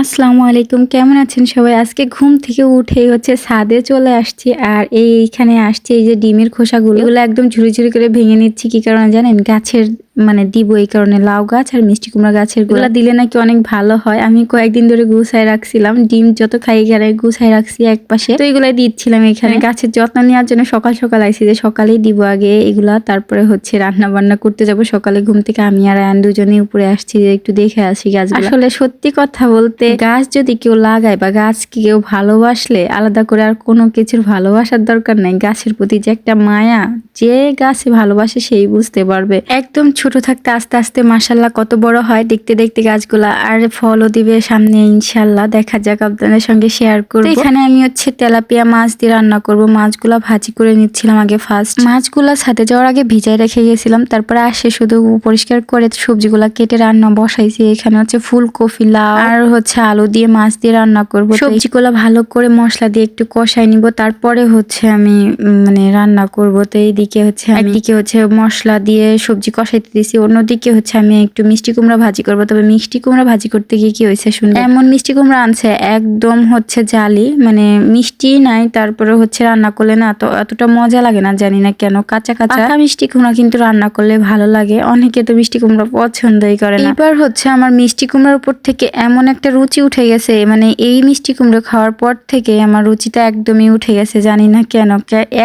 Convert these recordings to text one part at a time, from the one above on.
আসসালামু আলাইকুম, কেমন আছেন সবাই? আজকে ঘুম থেকে উঠে হচ্ছে ছাদে চলে আসছি আর এইখানে আসছে, এই যে ডিমের খোসাগুলো। এগুলো একদম ঝুড়ি ঝুড়ি করে ভেঙে নিচ্ছি, কি কারণে জানেন? গাছের মানে দিব এই কারণে লাউ গাছ আর মিষ্টি কুমড়া গাছেরগুলা দিলে নাকি অনেক ভালো হয়। আমি কয়েকদিন ধরে গুছাই রাখছিলাম ডিম যত খাই গেলে গুছাই রাখছি এক পাশে। তো এগুলাই দিচ্ছিলাম এখানে। গাছের যত্ন নেওয়ার জন্য সকাল সকাল আইসি যে সকালেই দিব আগে এগুলা তারপরে হচ্ছে রান্না বান্না করতে যাব। সকালে ঘুম থেকে আমি আর আয়ান দুজনে উপরে আসছি যে একটু দেখে আসি গাছ আসলে সত্যি কথা বলতে গাছ যদি কেউ লাগায় বা গাছকে কেউ ভালোবাসলে আলাদা করে আর কোনো কিছুর ভালোবাসার দরকার নাই। গাছের প্রতি যে একটা মায়া যে গাছে ভালোবাসে সেই বুঝতে পারবে। একদম ছোট থাকতে আস্তে আস্তে মাসাল্লাহ কত বড় হয় দেখতে দেখতে গাছগুলা। আর ফলও দিবে সামনে ইনশাল্লাহ দেখা যাক, আপনাদের সঙ্গে শেয়ার করব। এখানে আমি হচ্ছে তেলাপিয়া মাছ দিয়ে রান্না করব। মাছগুলা ভাজি করে নিচ্ছিলাম আগে ফার্স্ট মাছগুলা সাথে যাওয়ার আগে ভিজাই রেখে গেছিলাম। তারপরে আসে শুধু পরিষ্কার করে সবজিগুলা কেটে রান্না বসাইছি। এখানে হচ্ছে ফুলকপি, লাউ, আর হচ্ছে আলু দিয়ে মাছ দিয়ে রান্না করব। সবজিগুলো ভালো করে মশলা দিয়ে একটু কষাই নিব। তারপরে হচ্ছে আমি মানে রান্না করব। তো এইদিকে হচ্ছে একদিকে হচ্ছে মশলা দিয়ে সবজি কষাইতে দিছি অন্যদিকে হচ্ছে আমি একটু মিষ্টি কুমড়া ভাজি করব। তবে মিষ্টি কুমড়া ভাজি করতে গিয়ে কি হয়েছে শুনবে? এমন মিষ্টি কুমড়া আনছে একদম হচ্ছে জালি মানে মিষ্টি নাই তারপরে হচ্ছে রান্না করলে না তো এতটা মজা লাগে না জানি না কেন কাঁচা কাঁচা। মিষ্টি কুমড়া কিন্তু রান্না করলে ভালো লাগে অনেকে তো মিষ্টি কুমড়া পছন্দই করে না। এবার হচ্ছে আমার মিষ্টি কুমড়ার উপর থেকে এমন একটা রুচি উঠে গেছে মানে এই মিষ্টি কুমড়ো খাওয়ার পর থেকে আমার রুচিটা একদমই উঠে গেছে জানি না কেন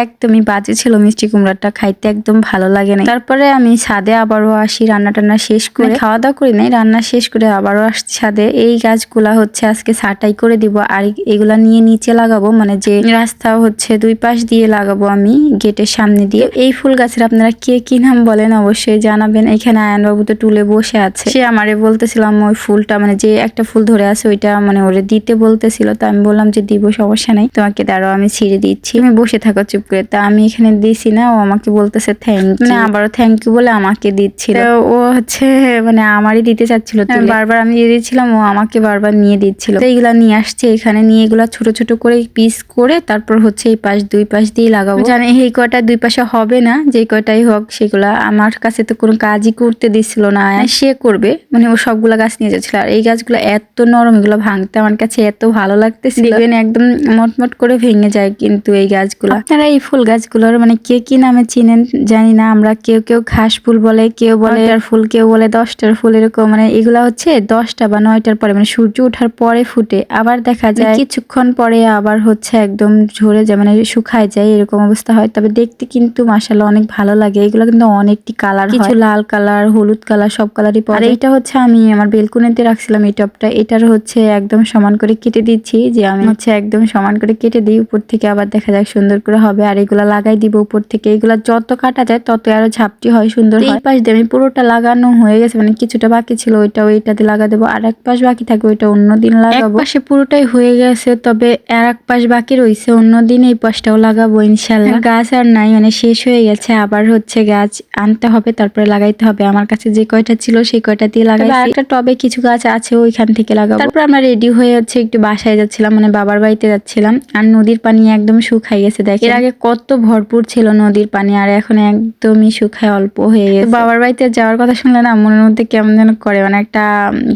একদমই বাজে ছিল মিষ্টি কুমড়াটা খাইতে একদম ভালো লাগে না তারপরে আমি ছাদে আবারও আসি রান্না টান্না শেষ করে। খাওয়া দাওয়া করি নাই রান্না শেষ করে আবারও আসছি ছাদে। এই গাছগুলা হচ্ছে আজকে ছাটাই করে দিব আর এগুলা নিয়ে নিচে লাগাবো মানে যে রাস্তা হচ্ছে দুই পাশ দিয়ে লাগাবো আমি গেটের সামনে দিয়ে। এই ফুল গাছের আপনারা কে কি নাম বলেন অবশ্যই জানাবেন। এখানে আয়নবাবু তো টুলে বসে আছে। সে আমারে বলতেছিলাম ওই ফুলটা মানে যে একটা ফুল ধরে আছে ওইটা মানে ওরে দিতে বলতেছিল। তো আমি বললাম যে দিব সমস্যা নাই। তোমাকে দাঁড়াও আমি ছিঁড়ে দিচ্ছি। আমি বসে থাকো চুপ করে। তা আমি এখানে দিছি না ও আমাকে বলতেছে থ্যাংক মানে আবারও থ্যাংক ইউ বলে আমাকে দিচ্ছিল ও হচ্ছে মানে আমারই দিতে চাচ্ছিল তুলে। বারবার আমি দিয়ে দিচ্ছিলাম ও আমাকে বারবার নিয়ে দিচ্ছিল। তো এইগুলা নিয়ে আসছে এখানে নিয়ে এগুলা ছোট ছোট করে পিস করে তারপর হচ্ছে এই পাশ দুই পাশ দিয়ে লাগাবো। জানি এই কয়টা দুই পাশে হবে না যে কয়টাই হোক সেগুলা আমার কাছে তো কোনো কাজই করতে দিচ্ছিল না। সে করবে মানে ও সবগুলা গাছ নিয়ে যাচ্ছিল। আর এই গাছগুলো এত নরম এগুলো ভাঙতে আমার কাছে এত ভালো লাগতেছিল। দেখবেন একদম মটমট করে ভেঙে যায় কিন্তু এই গাছগুলো। আপনারা এই ফুল গাছগুলোর মানে কে কি নামে চিনেন জানি না আমরা কেউ কেউ ঘাস ফুল বলে কেউ বলে নয়টার ফুল কেউ বলে দশটার ফুল এরকম মানে এগুলা হচ্ছে দশটা বা নয়টার পরে মানে সূর্য ওঠার পরে ফুটে। আবার দেখা যায় কিছুক্ষণ পরে আবার হচ্ছে একদম ঝরে যায় মানে শুকায় যায় এরকম অবস্থা হয়। তবে দেখতে কিন্তু মাসাল্লাহ অনেক ভালো লাগে। এগুলো কিন্তু অনেকটি কালার কিছু লাল কালার হলুদ কালার সব কালারই পাওয়া। আর এইটা হচ্ছে আমি আমার বেলকুনিতে রাখছিলাম এই টপটা। এটার হচ্ছে একদম সমান করে কেটে দিচ্ছি যে আমি হচ্ছে একদম সমান করে কেটে দিই। উপর থেকে আবার দেখা যাক সুন্দর করে হবে। আর এগুলা লাগাই দিব উপর থেকে। এগুলা যত কাটা যায় তত আরও ঝাপটি হয় সুন্দর হয় এই পাশ দিয়ে আমি পুরোটা লাগানো হয়ে গেছে মানে কিছুটা বাকি ছিল ওইটা ওইটাতে লাগা দেবো। আর এক পাশ বাকি থাকে ওইটা অন্য দিন লাগাবো। পাশে পুরোটাই হয়ে গেছে তবে আর এক পাশ বাকি রয়েছে অন্য দিন এই পাশটাও লাগাবো ইনশাল্লাহ গাছ আর নাই মানে শেষ হয়ে গেছে আবার হচ্ছে গাছ আনতে হবে তারপরে লাগাইতে হবে। আমার কাছে যে কয়টা ছিল সেই কয়টা দিয়ে লাগাই একটা টবে কিছু গাছ আছে ওইখান থেকে লাগাবো। তারপর আমরা রেডি হয়ে হচ্ছে একটু বাসায় যাচ্ছিলাম মানে বাবার বাড়িতে যাচ্ছিলাম আর নদীর পানি একদম শুকাই গেছে দেখ এর আগে কত ভরপুর ছিল নদীর পানি আর এখন একদমই শুকায় অল্প হয়ে গেছে। তো বাবার বাড়িতে যাওয়ার কথা শুনলে না মনের মধ্যে কেমন যেন করে মানে একটা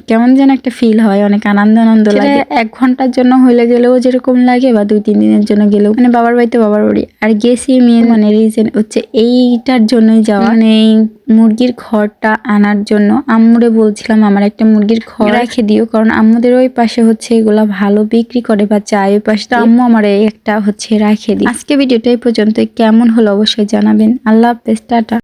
কেমন যেন একটা ফিল হয় অনেক আনন্দ আনন্দ লাগে। এক ঘণ্টার জন্য হইলে গেলেও যেরকম লাগে বা দুই তিন দিনের জন্য গেলেও মানে বাবার বাড়িতে বাবার বাড়ি। আর গেছি মেন মানে রিজন হচ্ছে এইটার জন্যই যাওয়া। মানে এই মুরগির ঘরটা আনার জন্য আম্মুরে বলছিলাম আমার একটা মুরগির ঘর রেখে। দিও। কারণ আম্মুদের ওই পাশে হচ্ছে এগুলা ভালো বিক্রি করে বা চায় ওই পাশে তো আম্মু আমার এই একটা হচ্ছে রাখে দিই। আজকে ভিডিওটা এই পর্যন্ত কেমন হলো অবশ্যই জানাবেন। আল্লাহ হাফেজ টাটা।